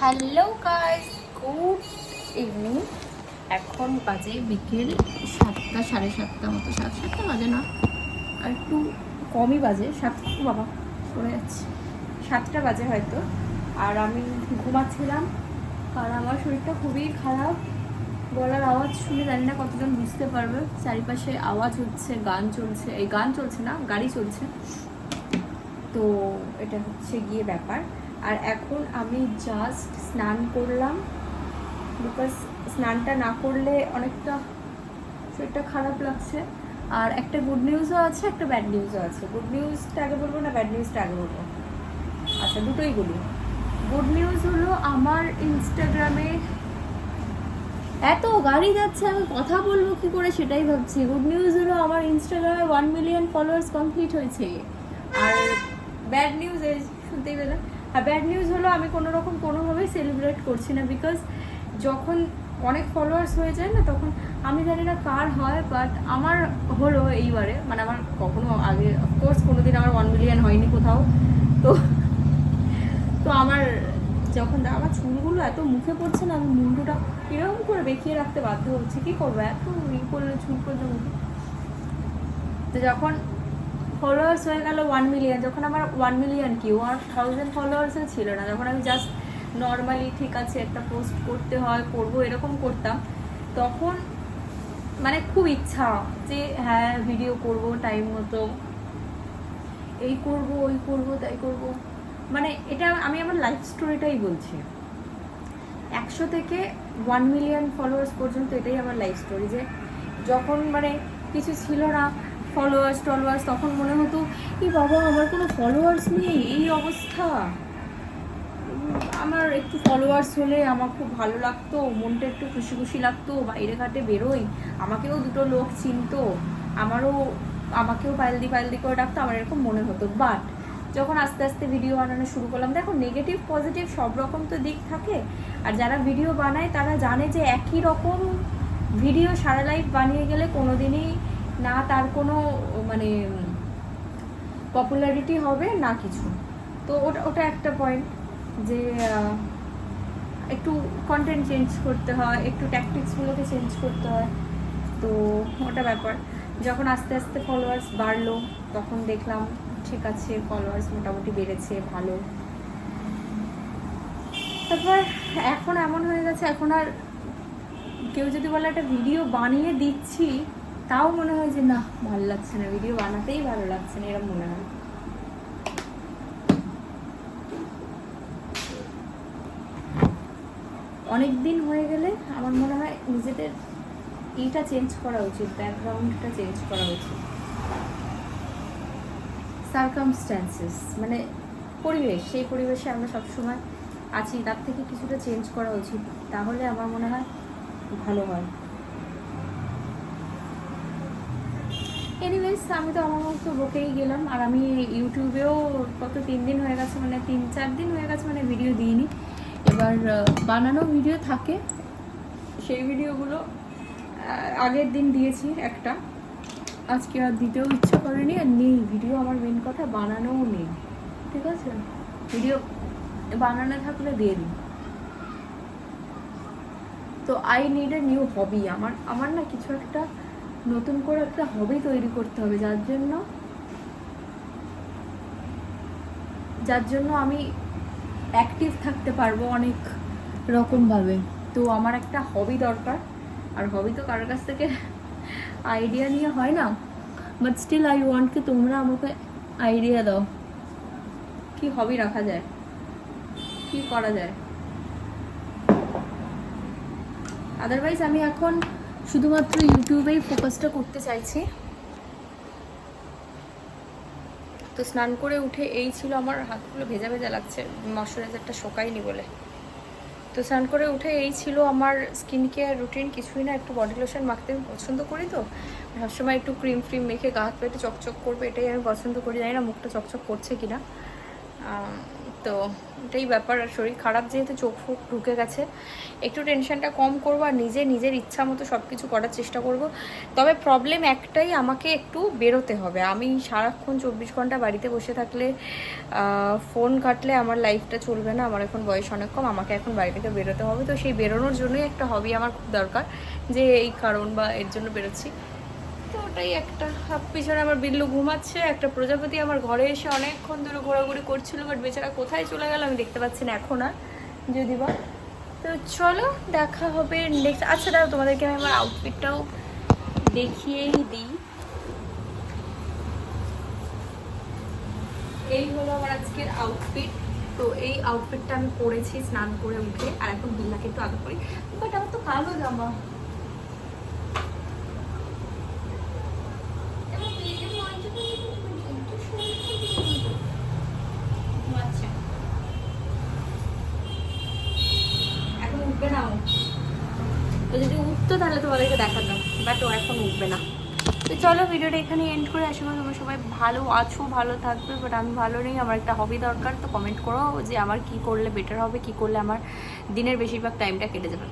Hello guys good evening এখন বাজে বিকেল সাতটা, সাড়ে সাতটা মতো। সাত সাতটা বাজে না, আর একটু কমই বাজে। সাত বাবা পড়ে যাচ্ছে। সাতটা বাজে হয়তো। আর আমি ঘুমাচ্ছিলাম আর আমার শরীরটা খুবই খারাপ। গলার আওয়াজ শুনে জানি না কতজন বুঝতে পারবে। চারিপাশে আওয়াজ হচ্ছে, গান চলছে। এই গান চলছে না, গাড়ি চলছে। তো এটা হচ্ছে গিয়ে ব্যাপার। আর এখন আমি জাস্ট স্নান করলাম। বিকজ স্নানটা না করলে অনেকটা শরীরটা খারাপ লাগছে। আর একটা গুড নিউজও আছে, একটা ব্যাড নিউজও আছে। গুড নিউজটা আগে বলব না ব্যাড নিউজটা আগে বলব? আচ্ছা দুটোই বলি। গুড নিউজ হলো আমার ইনস্টাগ্রামে এত গাড়ি যাচ্ছে, আমি কথা বলব কি করে সেটাই ভাবছি। গুড নিউজ হলো আমার ইনস্টাগ্রামে ওয়ান মিলিয়ন ফলোয়ার্স কমপ্লিট হয়েছে। আর ব্যাড নিউজ শুনতেই পেলাম। আর ব্যাড নিউজ হলো আমি কোনো রকম কোনোভাবেই সেলিব্রেট করছি না বিকজ যখন অনেক ফলোয়ার্স হয়ে যায় না, তখন আমি জানি না কার হয় বাট আমার হলো এইবারে মানে আমার কখনো আগে অফকোর্স কোনো দিন আমার ওয়ান মিলিয়ন হয়নি কোথাও। তো তো আমার যখন আমার চুলগুলো এত মুখে পড়ছে না, আমি মুন্ডুটা এরকম করে বেঁকিয়ে রাখতে বাধ্য হচ্ছে, কী করব? এত ই করলে চুল মুখে তো যখন ফলোয়ার্স হয়ে গেল ওয়ান মিলিয়ন যখন আমার ওয়ান মিলিয়ন কি ওয়ান থাউজেন্ড ফলোয়ার্সও ছিল না। যখন আমি জাস্ট নর্মালি ঠিক আছে, একটা পোস্ট করতে হয়, করব, এরকম করতাম। তখন মানে খুব ইচ্ছা যে হ্যাঁ ভিডিও করব টাইম মতো। এই করব, ওই করব, তাই করব। মানে এটা আমি আমার লাইফ স্টোরিটাই বলছি। একশো থেকে ওয়ান মিলিয়ন ফলোয়ার্স পর্যন্ত এটাই আমার লাইফ স্টোরি যে, যখন মানে কিছু ছিল না ফলোয়ার্স টলোয়ার্স তখন মনে হতো এই বাবা, আমার কোনো ফলোয়ার্স নেই, এই অবস্থা। আমার একটু ফলোয়ার্স হলে আমার খুব ভালো লাগতো, মনটা একটু খুশি খুশি লাগতো, বাইরে ঘাটে বেরোই। আমাকেও দুটো লোক চিনতো, আমারও, আমাকেও পাইলদি পাইলদি করে ডাকতো, আমার এরকম মনে হতো। বাট যখন আস্তে আস্তে ভিডিও বানানো শুরু করলাম, দেখো নেগেটিভ পজিটিভ সব রকম তো দিক থাকে। আর যারা ভিডিও বানায়, তারা জানে যে একই রকম ভিডিও সারা লাইফ বানিয়ে গেলে কোনোদিনই না তার কোনো মানে পপুলারিটি হবে না কিছু। তো ওটা ওটা একটা পয়েন্ট যে একটু কন্টেন্ট চেঞ্জ করতে হয়, একটু ট্যাকটিক্সগুলোকে চেঞ্জ করতে হয়। তো ওটা ব্যাপার। যখন আস্তে আস্তে ফলোয়ার্স বাড়লো, তখন দেখলাম, ঠিক আছে ফলোয়ার্স মোটামুটি বেড়েছে, ভালো। তারপর এখন এমন হয়ে গেছে, এখন আর কেউ যদি বলে একটা ভিডিও বানিয়ে দিচ্ছি তাও মনে হয় যে না, ভালো লাগছে না। ভিডিও বানাতেই ভালো লাগছে না এরকম মনে হয়। অনেক দিন হয়ে গেলে আমার মনে হয় নিজেদের এইটা চেঞ্জ করা উচিত ব্যাকগ্রাউন্ডটা চেঞ্জ করা উচিত। সার্কামস্ট্যান্সেস মানে পরিবেশ, সেই পরিবেশে আমরা সবসময় আছি, তার থেকে কিছুটা চেঞ্জ করা উচিত। তাহলে আমার মনে হয় ভালো হয়। এনিওয়েজ আমি তো আমার মতো বকেই গেলাম, আর আমি ইউটিউবেও কত তিন দিন হয়ে গেছে মানে তিন, চার দিন হয়ে গেছে মানে ভিডিও দিইনি। এবার বানানো ভিডিও থাকে, সেই ভিডিওগুলো আগের দিন দিয়েছি একটা। আজকে আর দিতেও ইচ্ছা করেনি, আর নেই ভিডিও আমার মেন কথা, বানানোও নেই। ঠিক আছে? ভিডিও বানানো থাকলে দিয়ে দিই। তো I need a new hobby আমার আমার না কিছু একটা নতুন করে একটা হবি তৈরি করতে হবে, যার জন্য যার জন্য আমি অ্যাক্টিভ থাকতে পারব অনেক রকমভাবে। তো আমার একটা হবি দরকার, আর হবি তো কারোর কাছ থেকে আইডিয়া নিয়ে হয় না। বাট স্টিল আই ওয়ান্ট কি তোমরা আমাকে আইডিয়া দাও। কি হবি রাখা যায়? কি করা যায়? আদারওয়াইজ আমি এখন শুধুমাত্র ইউটিউবেই ফোকাসটা করতে চাইছি। তো স্নান করে উঠে এই ছিল আমার হাতগুলো ভেজা ভেজা লাগছে, ময়শ্চারাইজারটা শোকায়নি বলে। তো স্নান করে উঠে এই ছিল আমার স্কিন কেয়ার রুটিন কিছুই না, একটু বডি লোশন মাখতে আমি পছন্দ করি তো। সবসময় একটু ক্রিম ফ্রিম মেখে গা হাত পেটে চকচক করবে, এটাই আমি পছন্দ করি, জানি না মুখটা চকচক করছে কিনা। তো এটাই ব্যাপার, আর শরীর খারাপ যেহেতু চোখ ফুক ঢুকে গেছে, একটু টেনশনটা কম করব আর নিজে, নিজের ইচ্ছা মতো সব কিছু করার চেষ্টা করব। তবে প্রবলেম একটাই, আমাকে একটু বেরোতে হবে। আমি সারাক্ষণ চব্বিশ ঘণ্টা বাড়িতে বসে থাকলে ফোন কাটলে আমার লাইফটা চলবে না, আমার এখন বয়স অনেক কম, আমাকে এখন বাড়ি থেকে বেরোতে হবে। তো সেই বেরোনোর জন্যই একটা হবি আমার খুব দরকার, যে এই কারণ বা এর জন্য বেরোচ্ছি। তো ওটাই একটা। পিছনে আমার বিল্লু ঘুমাচ্ছে, একটা প্রজাপতি আমার ঘরে এসে অনেকক্ষণ ধরে ঘোরাঘুরি করছিল বাট বেচারা কোথায় চলে গেল আমি দেখতে পাচ্ছি না এখন আর, যদি বা তো চলো, দেখা হবে নেক্সট আচ্ছা দাদা তোমাদেরকে আমি আমার আউটফিটটাও দেখিয়েই দিই। এই হলো আমার আজকের আউটফিট তো এই আউটফিটটা আমি পরেছি স্নান করে উঠে, আর এখন বিল্লাকে একটু আগে করি। বাট আমার তো কালো জামা আচ্ছা এখন উঠবে না ও তো যদি উঠতো তাহলে তোমাদেরকে দেখাতাম বাট ও এখন উঠবে না তো চলো ভিডিওটা এখানে এন্ড করে আশা করি তোমরা সবাই ভালো আছো, ভালো থাকবে বাট আমি ভালো নেই, আমার একটা হবি দরকার, তো কমেন্ট করো যে আমার কি করলে বেটার হবে, কি করলে আমার দিনের বেশিরভাগ টাইমটা কেটে যাবে।